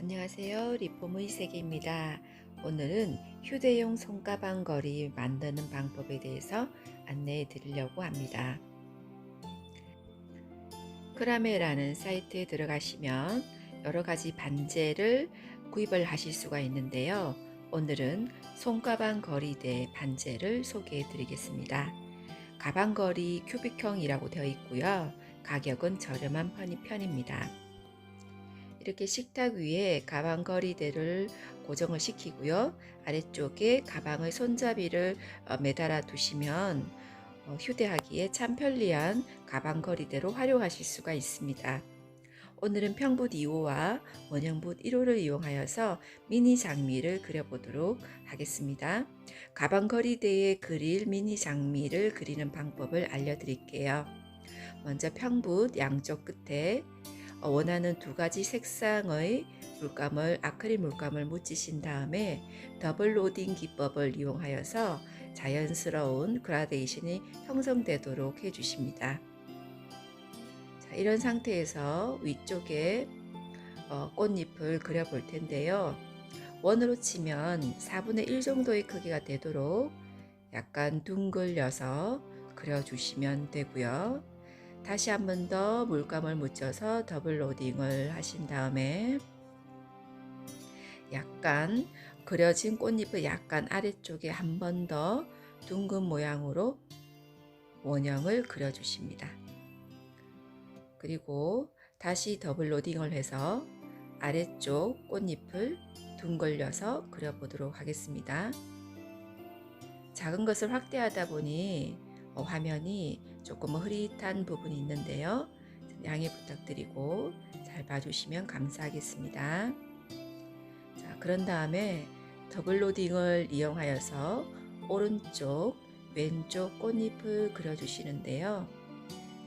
안녕하세요. 리폼의 세계입니다. 오늘은 휴대용 손가방 거리 만드는 방법에 대해서 안내해 드리려고 합니다. 크라메라는 사이트에 들어가시면 여러 가지 반제를 구입을 하실 수가 있는데요. 오늘은 손가방 거리대 반제를 소개해 드리겠습니다. 가방 거리 큐빅형이라고 되어 있고요. 가격은 저렴한 편입니다. 이렇게 식탁 위에 가방 거리대를 고정을 시키고요. 아래쪽에 가방의 손잡이를 어, 매달아 두시면 어, 휴대하기에 참 편리한 가방 거리대로 활용하실 수가 있습니다. 오늘은 평붓 2호와 원형붓 1호를 이용하여서 미니 장미를 그려보도록 하겠습니다. 가방 거리대에 그릴 미니 장미를 그리는 방법을 알려드릴게요. 먼저 평붓 양쪽 끝에 어, 원하는 두 가지 색상의 물감을 아크릴 물감을 묻히신 다음에 더블 로딩 기법을 이용하여서 자연스러운 그라데이션이 형성되도록 해주십니다. 자, 이런 상태에서 위쪽에 어, 꽃잎을 그려볼 텐데요. 원으로 치면 4분의 1 정도의 크기가 되도록 약간 둥글려서 그려주시면 되고요. 다시 한 번 더 물감을 묻혀서 더블 로딩을 하신 다음에 약간 그려진 꽃잎을 약간 아래쪽에 한 번 더 둥근 모양으로 원형을 그려주십니다. 그리고 다시 더블 로딩을 해서 아래쪽 꽃잎을 둥글려서 그려보도록 하겠습니다. 작은 것을 확대하다 보니 어, 화면이 조금 흐릿한 부분이 있는데요. 양해 부탁드리고 잘 봐주시면 감사하겠습니다. 자, 그런 다음에 더블 로딩을 이용하여서 오른쪽, 왼쪽 꽃잎을 그려주시는데요.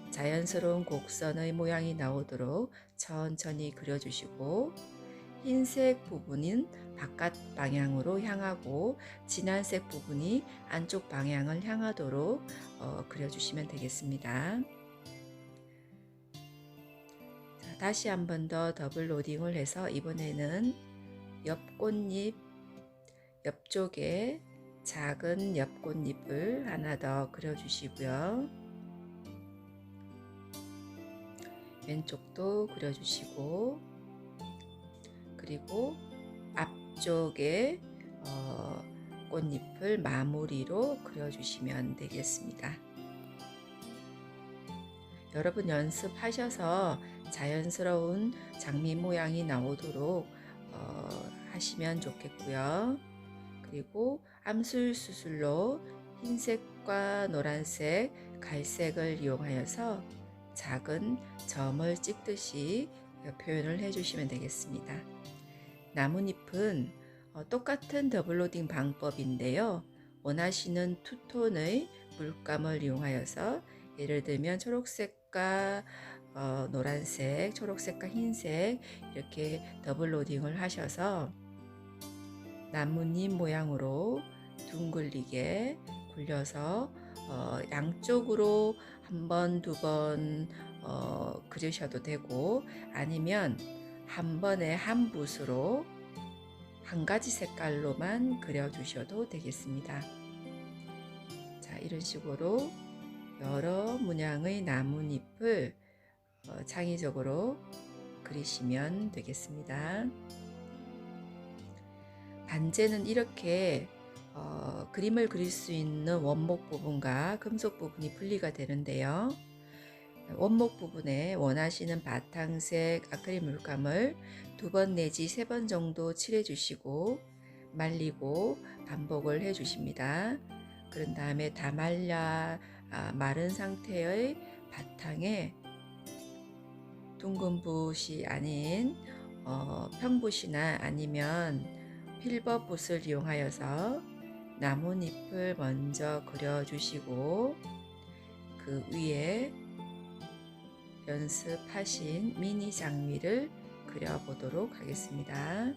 자연스러운 곡선의 모양이 나오도록 천천히 그려주시고 흰색 부분은 바깥 방향으로 향하고 진한색 부분이 안쪽 방향을 향하도록 어, 그려주시면 되겠습니다. 자, 다시 한 번 더 더블 로딩을 해서 이번에는 옆 꽃잎 옆쪽에 작은 옆 꽃잎을 하나 더 그려주시고요. 왼쪽도 그려주시고 그리고 앞쪽에 어, 꽃잎을 마무리로 그려주시면 되겠습니다. 여러분 연습하셔서 자연스러운 장미 모양이 나오도록 어, 하시면 좋겠고요. 그리고 암술 수술로 흰색과 노란색, 갈색을 이용하여서 작은 점을 찍듯이 표현을 해주시면 되겠습니다. 나뭇잎은 어, 똑같은 더블로딩 방법인데요. 원하시는 투톤의 물감을 이용하여서 예를 들면 초록색과 어, 노란색, 초록색과 흰색 이렇게 더블 로딩을 하셔서 나뭇잎 모양으로 둥글리게 굴려서 어, 양쪽으로 한 번, 두번 어, 그리셔도 되고 아니면 한 번에 한 붓으로 한 가지 색깔로만 그려주셔도 되겠습니다. 자, 이런 식으로 여러 문양의 나뭇잎을 어, 창의적으로 그리시면 되겠습니다. 반제는 이렇게 어, 그림을 그릴 수 있는 원목 부분과 금속 부분이 분리가 되는데요. 원목 부분에 원하시는 바탕색 아크릴 물감을 두 번 내지 세 번 정도 칠해 주시고 말리고 반복을 해 주십니다. 그런 다음에 다 말라 아, 마른 상태의 바탕에 둥근 붓이 아닌 어, 평붓이나 아니면 필버 붓을 이용하여서 나뭇잎을 먼저 그려주시고 그 위에 연습하신 미니 장미를 그려보도록 하겠습니다.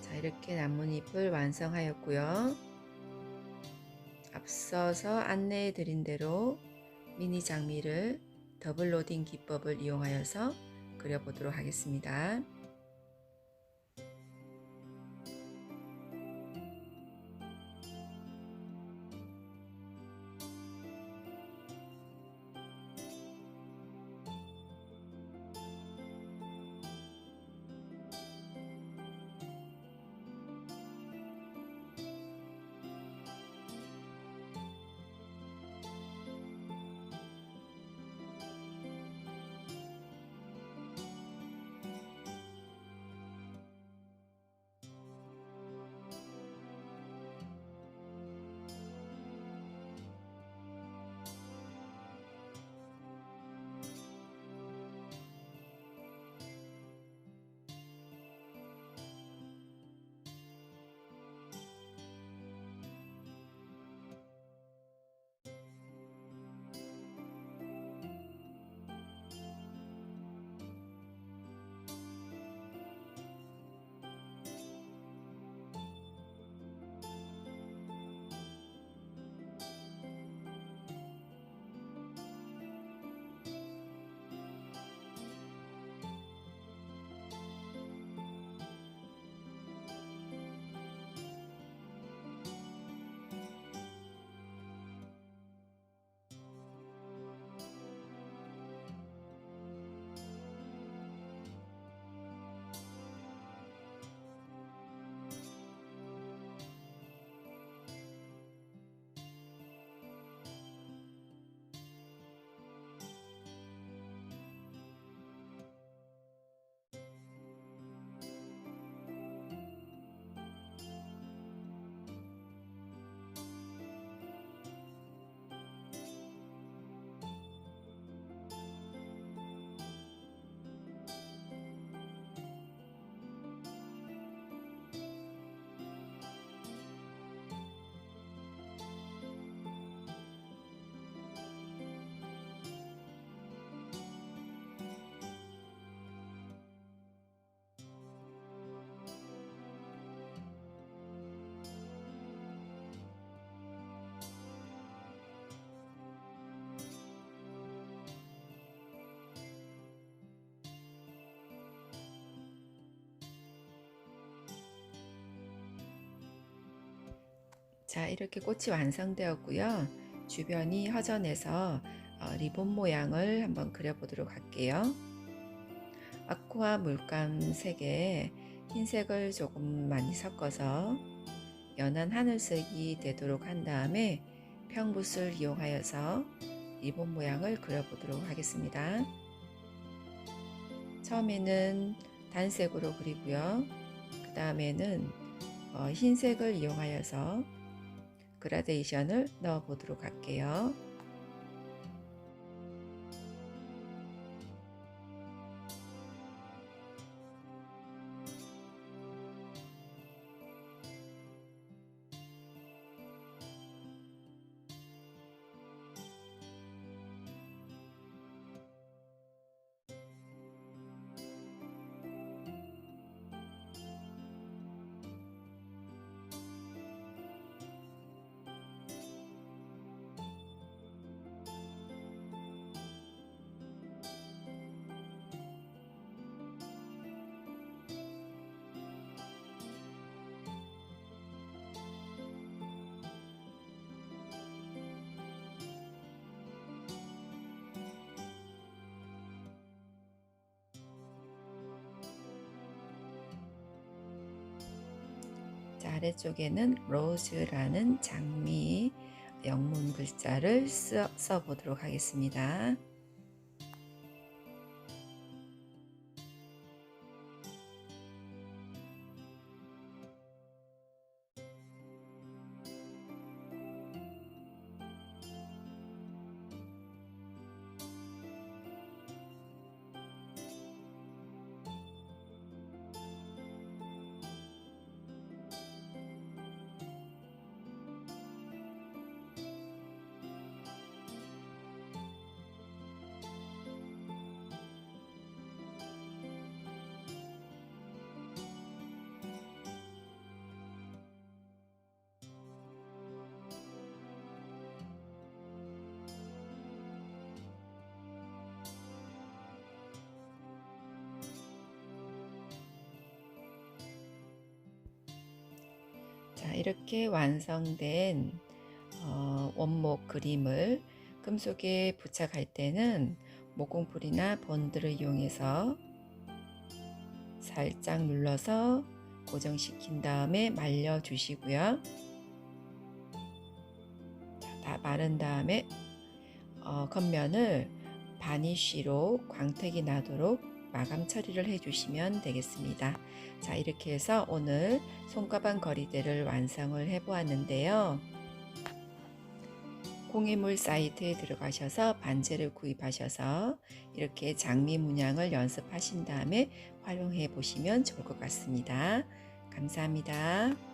자, 이렇게 나뭇잎을 완성하였고요. 앞서서 안내해 드린 대로 미니 장미를 더블 로딩 기법을 이용하여서 그려보도록 하겠습니다. 자, 이렇게 꽃이 완성되었고요. 주변이 허전해서 어, 리본 모양을 한번 그려보도록 할게요. 아쿠아 물감 색에 흰색을 조금 많이 섞어서 연한 하늘색이 되도록 한 다음에 평붓을 이용하여서 리본 모양을 그려보도록 하겠습니다. 처음에는 단색으로 그리고요. 그 다음에는 어, 흰색을 이용하여서 그라데이션을 넣어 보도록 할게요. 아래쪽에는 로즈라는 장미 영문 글자를 써, 써 보도록 하겠습니다. 자, 이렇게 완성된 어, 원목 그림을 금속에 부착할 때는 모공풀이나 본드를 이용해서 살짝 눌러서 고정시킨 다음에 말려 주시고요. 자, 다 마른 다음에 어, 겉면을 바니쉬로 광택이 나도록 마감 처리를 해주시면 되겠습니다. 자, 이렇게 해서 오늘 손가방 거리대를 완성을 해 보았는데요. 공예물 사이트에 들어가셔서 반지를 구입하셔서 이렇게 장미 문양을 연습하신 다음에 활용해 보시면 좋을 것 같습니다. 감사합니다.